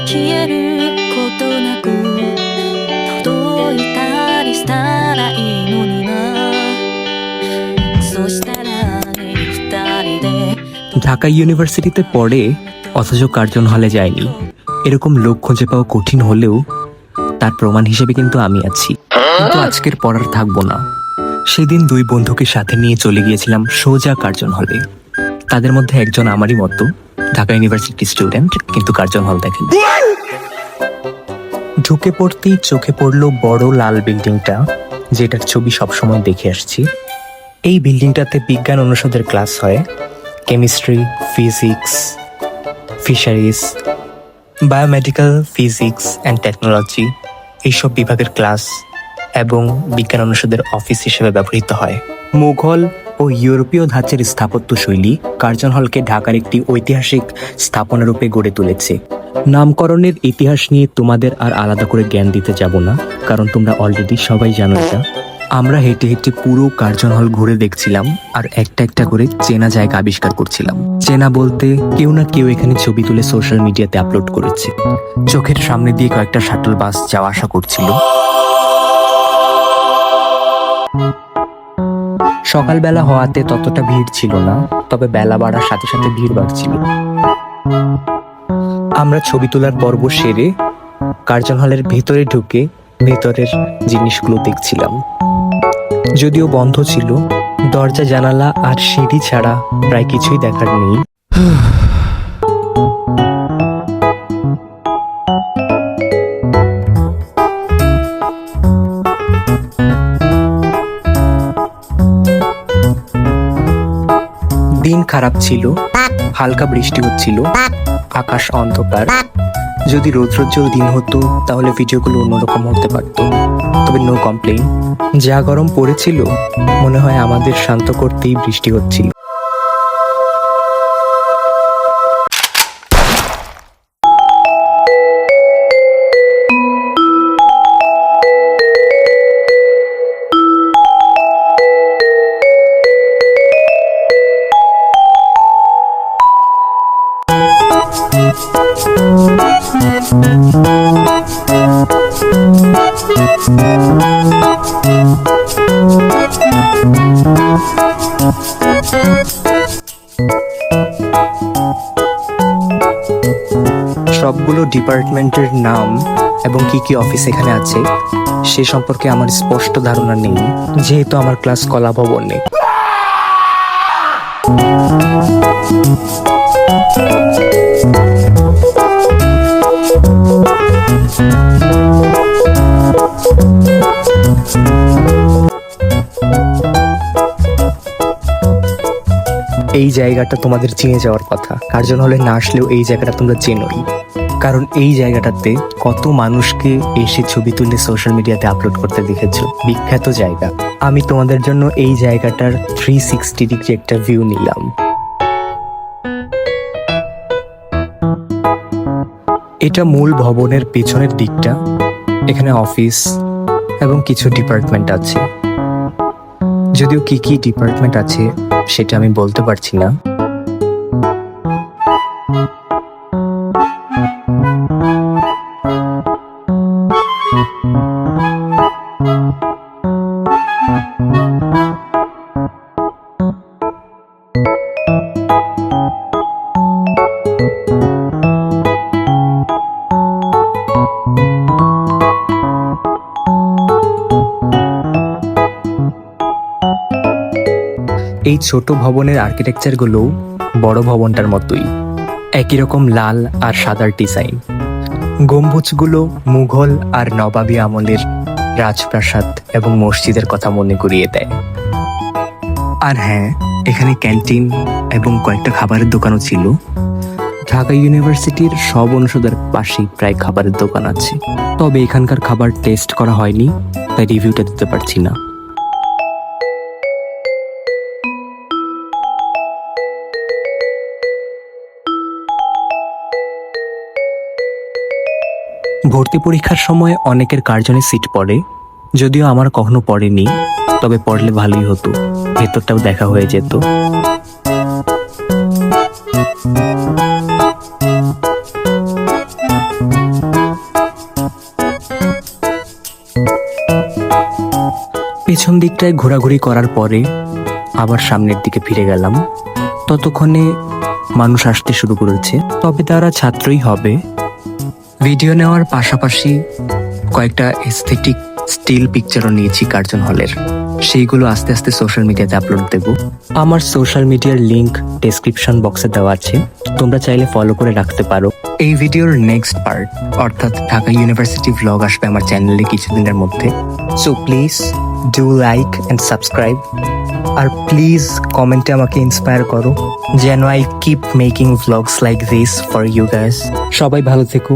消えることなく届いたりしたらいいのになそしたらね二人で ঢাকা ইউনিভার্সিটিতে পড়ে অথচ কার্জন হলে যায়নি এরকম লোক খুঁজে পাওয়া কঠিন হলেও তার প্রমাণ হিসেবে কিন্তু আমি আছি কিন্তু আজকের পড়ার থাকবো না সেদিন দুই বন্ধুকে সাথে নিয়ে চলে গিয়েছিলাম সোজা কার্জন হলে তাদের মধ্যে একজন আমারই মতো ঢাকা ইউনিভার্সিটি স্টুডেন্ট কিন্তু হল দেখেন। ঢুকে পড়তেই চোখে পড়ল বড় লাল বিল্ডিংটা, যেটার ছবি সবসময় দেখে আসছি। এই বিল্ডিংটাতে বিজ্ঞান অনুষদের ক্লাস হয়। Chemistry, physics, fisheries, biomedical, physics and technology এইসব বিভাগের ক্লাস এবং বিজ্ঞান অনুষদের অফিস হিসেবে ব্যবহৃত হয়। মুঘল ও ইউরোপীয় ধাঁচের স্থাপত্য শৈলী কার্জন হলকে ঢাকার একটি ঐতিহাসিক স্থাপনা রূপে গড়ে তুলেছে। নামকরণের ইতিহাস নিয়ে তোমাদের আর আলাদা করে জ্ঞান দিতে যাব না, কারণ তোমরা অলরেডি সবাই জানো এটা। আমরা হেঁটে হেঁটে পুরো কার্জন হল ঘুরে দেখছিলাম আর একটা একটা করে চেনা জায়গা আবিষ্কার করছিলাম। চেনা বলতে কেউ না কেউ এখানে ছবি তুলে সোশ্যাল মিডিয়াতে আপলোড করেছে। চোখের সামনে দিয়ে কয়েকটা শাটল বাস যাওয়া আসা করছিল। সকালবেলা হওয়াতে ততটা ভিড় ছিল না, তবে বেলা বাড়ার সাথে সাথে ভিড় বাড়ছিল। আমরা ছবি তোলার পর্ব সেরে কার্জন হলের ভেতরে ঢুকে ভেতরের জিনিসগুলো দেখছিলাম। যদিও বন্ধ ছিল, দরজা, জানালা আর সিঁড়ি ছাড়া প্রায় কিছুই দেখার নেই। খারাপ ছিল, হালকা বৃষ্টি হচ্ছিল, আকাশ অন্ধকার। যদি রৌদ্রোজ্জ্বল দিন হতো, তাহলে ভিডিওগুলো অন্যরকম হতে পারত। তবে নো কমপ্লেন যা গরম পড়েছিল, মনে হয় আমাদের শান্ত করতেই বৃষ্টি হচ্ছিল। সবগুলো ডিপার্টমেন্টের নাম এবং কি কি অফিস এখানে আছে, সে সম্পর্কে আমার স্পষ্ট ধারণা নেই, যেহেতু আমার ক্লাস কলা ভবনে এই জায়গাটা তোমাদের চিনে যাওয়ার কথা। কার্জন হলে না আসলেও এই জায়গাটা তোমরা চেনোই। কারণ এই জায়গাটাতে কত মানুষকে এসে ছবি তুলে সোশ্যাল মিডিয়াতে আপলোড করতে দেখেছ। বিখ্যাত জায়গা। আমি তোমাদের জন্য এই জায়গাটার থ্রি সিক্সটি ডিগ্রি একটা ভিউ নিলাম। এটা মূল ভবনের পেছনের দিকটা, এখানে অফিস এবং কিছু ডিপার্টমেন্ট আছে। যদিও কি কি ডিপার্টমেন্ট আছে, সেটা আমি বলতে পারছি না। ছোট ভবনের আর্কিটেকচারগুলোও বড় ভবনটার মতোই। একই রকম লাল আর সাদার ডিজাইন। গম্বুজগুলো মুঘল আর নবাবী আমলের রাজপ্রাসাদ এবং মসজিদের কথা মনে করিয়ে দেয়। আর হ্যাঁ এখানে ক্যান্টিন এবং কয়েকটা খাবারের দোকানও ছিল। ঢাকা ইউনিভার্সিটির সব অনুষদের পাশেই প্রায় খাবারের দোকান আছে। তবে এখানকার খাবার টেস্ট করা হয়নি, তাই রিভিউটা দিতে পারছি না। ভর্তি পরীক্ষার সময় অনেকের কার্জনে সিট পড়ে। যদিও আমার কখনো পড়েনি, তবে পড়লে ভালোই হতো। ভেতরটাও দেখা হয়ে যেত। পেছন দিকটায় ঘোরাঘুরি করার পরে আবার সামনের দিকে ফিরে গেলাম। ততক্ষণে মানুষ আসতে শুরু করেছে। তবে তারা ছাত্রই হবে। ভিডিও নেওয়ার পাশাপাশি কয়েকটা এস্থেটিক স্টিল পিকচারও নিয়েছি কার্জন হলের। সেইগুলো আস্তে আস্তে সোশ্যাল মিডিয়াতে আপলোড দেব। আমার সোশ্যাল মিডিয়ার লিঙ্ক ডেসক্রিপশন বক্সে দেওয়া আছে। তোমরা চাইলে ফলো করে রাখতে পারো। এই ভিডিওর নেক্সট পার্ট অর্থাৎ ঢাকা ইউনিভার্সিটি ভ্লগ আসবে আমার চ্যানেলে কিছুদিনের মধ্যে। So please do like and subscribe R please কমেন্টে আমাকে ইন্সপায়ার করো, যেন I keep making vlogs like this for you guys সবাই ভালো থেকো।